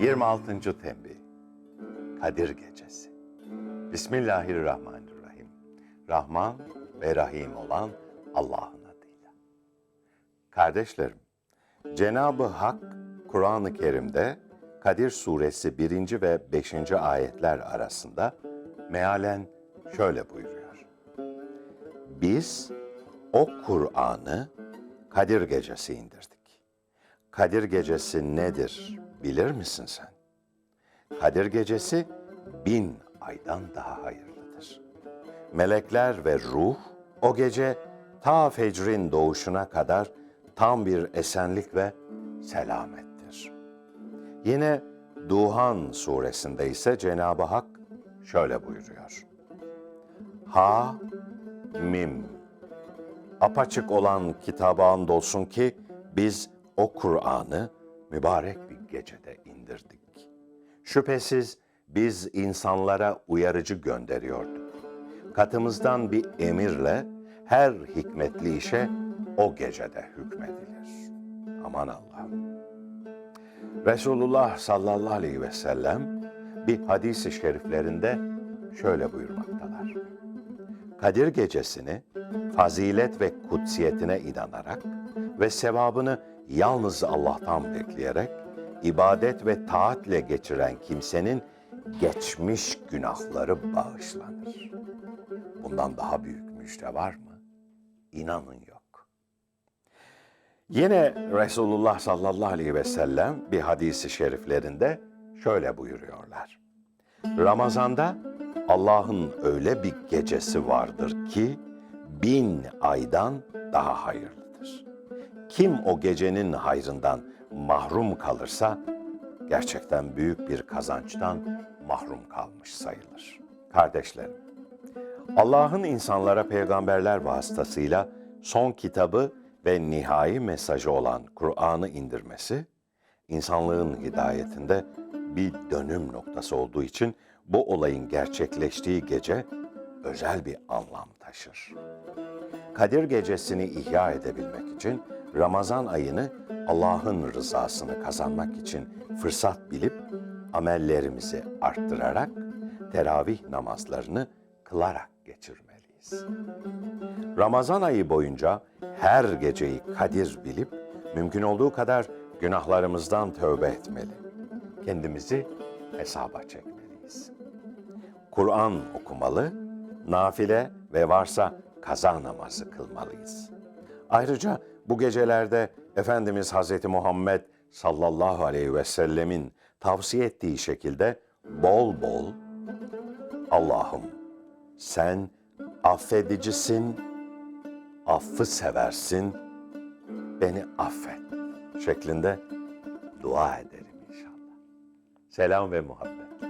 26. Tembih Kadir Gecesi Bismillahirrahmanirrahim Rahman ve Rahim olan Allah'ın adıyla. Kardeşlerim, Cenab-ı Hak Kur'an-ı Kerim'de Kadir Suresi 1. ve 5. ayetler arasında mealen şöyle buyuruyor. Biz o Kur'an'ı Kadir Gecesi indirdik. Kadir Gecesi nedir bilir misin sen? Kadir Gecesi bin aydan daha hayırlıdır. Melekler ve ruh o gece ta fecrin doğuşuna kadar tam bir esenlik ve selamettir. Yine Duhan suresinde ise Cenab-ı Hak şöyle buyuruyor. Ha, mim. Apaçık olan kitaba andolsun ki biz o Kur'an'ı mübarek gecede indirdik. Şüphesiz biz insanlara uyarıcı gönderiyorduk. Katımızdan bir emirle her hikmetli işe o gecede hükmedilir. Aman Allah'ım. Resulullah sallallahu aleyhi ve sellem bir hadis-i şeriflerinde şöyle buyurmaktalar. Kadir gecesini fazilet ve kutsiyetine inanarak ve sevabını yalnız Allah'tan bekleyerek ibadet ve taatle geçiren kimsenin geçmiş günahları bağışlanır. Bundan daha büyük müjde var mı? İnanın yok. Yine Resulullah sallallahu aleyhi ve sellem bir hadisi şeriflerinde şöyle buyuruyorlar. Ramazanda Allah'ın öyle bir gecesi vardır ki bin aydan daha hayırlıdır. Kim o gecenin hayrından mahrum kalırsa gerçekten büyük bir kazançtan mahrum kalmış sayılır. Kardeşlerim, Allah'ın insanlara peygamberler vasıtasıyla son kitabı ve nihai mesajı olan Kur'an'ı indirmesi, insanlığın hidayetinde bir dönüm noktası olduğu için bu olayın gerçekleştiği gece özel bir anlam taşır. Kadir gecesini ihya edebilmek için Ramazan ayını Allah'ın rızasını kazanmak için fırsat bilip amellerimizi arttırarak teravih namazlarını kılarak geçirmeliyiz. Ramazan ayı boyunca her geceyi kadir bilip mümkün olduğu kadar günahlarımızdan tövbe etmeli. Kendimizi hesaba çekmeliyiz. Kur'an okumalı, nafile ve varsa kaza namazı kılmalıyız. Ayrıca bu gecelerde Efendimiz Hazreti Muhammed sallallahu aleyhi ve sellemin tavsiye ettiği şekilde bol bol Allah'ım sen affedicisin, affı seversin, beni affet şeklinde dua ederim inşallah. Selam ve muhabbet.